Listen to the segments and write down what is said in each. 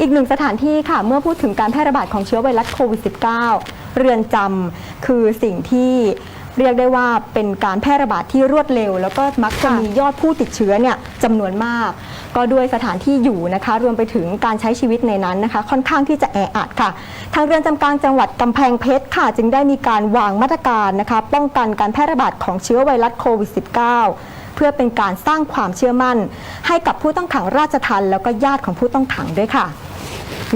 อีกหนึ่งสถานที่ค่ะ เมื่อพูดถึงการแพร่ระบาดของเชื้อไวรัสโควิด -19 เรือนจำคือสิ่งที่เรียกได้ว่าเป็นการแพร่ระบาดที่รวดเร็ว แล้วก็มักจะมียอดผู้ติดเชื้อเนี่ยจำนวนมาก ก็ด้วยสถานที่อยู่นะคะ รวมไปถึงการใช้ชีวิตในนั้นนะคะ ค่อนข้างที่จะแออัดค่ะ ทางเรือนจำกลางจังหวัดกำแพงเพชรค่ะ จึงได้มีการวางมาตรการนะคะ ป้องกันการแพร่ระบาดของเชื้อไวรัสโควิด -19 เพื่อเป็นการสร้างความเชื่อมั่น ให้กับผู้ต้องขังราชทัณฑ์แล้วก็ญาติของผู้ต้องขังด้วยค่ะ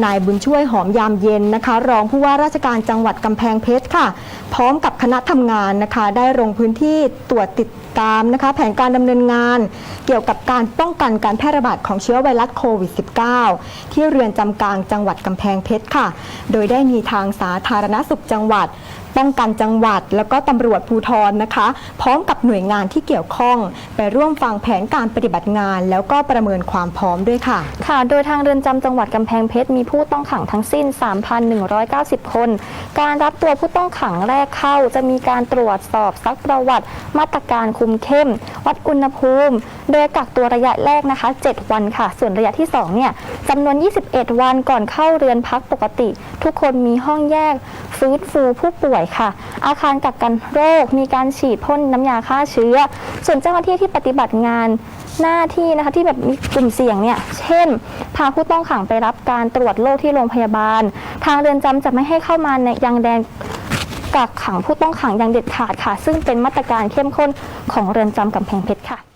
นายบุญช่วยหอมยามเย็นนะคะ รองผู้ว่าราชการจังหวัดกำแพงเพชรค่ะ พร้อมกับคณะทำงานนะคะ ได้ลงพื้นที่ตรวจติดตามนะคะ แผนการดำเนินงาน เกี่ยวกับการป้องกันการแพร่ระบาดของเชื้อไวรัสโควิด -19 ที่เรือนจำกลางจังหวัดกำแพงเพชรค่ะ โดยได้มีทางสาธารณสุขจังหวัดป้องกันจังหวัด แล้วก็ตำรวจภูธรนะคะ พร้อมกับหน่วยงานที่เกี่ยวข้อง ไปร่วมฟังแผนการปฏิบัติงาน แล้วก็ประเมินความพร้อมด้วยค่ะ ค่ะ โดยทางเรือนจำจังหวัดกำแพงเพชรมีผู้ต้องขังทั้งสิ้น 3,190 คน การรับตัวผู้ต้องขังแรกเข้า จะมีการตรวจสอบซักประวัติ มาตรการคุมเข้ม วัดอุณหภูมิ โดยกักตัวระยะแรกนะคะ 7 วันค่ะ ส่วนระยะที่ 2 เนี่ยจำนวน 21 วันก่อนเข้าเรือนพักปกติ ทุกคนมีห้องแยกฟื้นฟูผู้ป่วยค่ะ อาคารกักกันโรค มีการฉีดพ่นน้ำยาฆ่าเชื้อ ส่วนเจ้าหน้าที่ที่ปฏิบัติงานหน้าที่นะคะที่แบบมีกลุ่มเสี่ยงเนี่ย เช่นาผู้ต้องขังไปรับการตรวจโรคที่โรงพยาบาล ทางเรือนจำจะไม่ให้เข้ามาในยังแดนกักขังผู้ต้องขังอย่างเด็ดขาดค่ะ ซึ่งเป็นมาตรการเข้มข้นของเรือนจำกำแพงเพชรค่ะ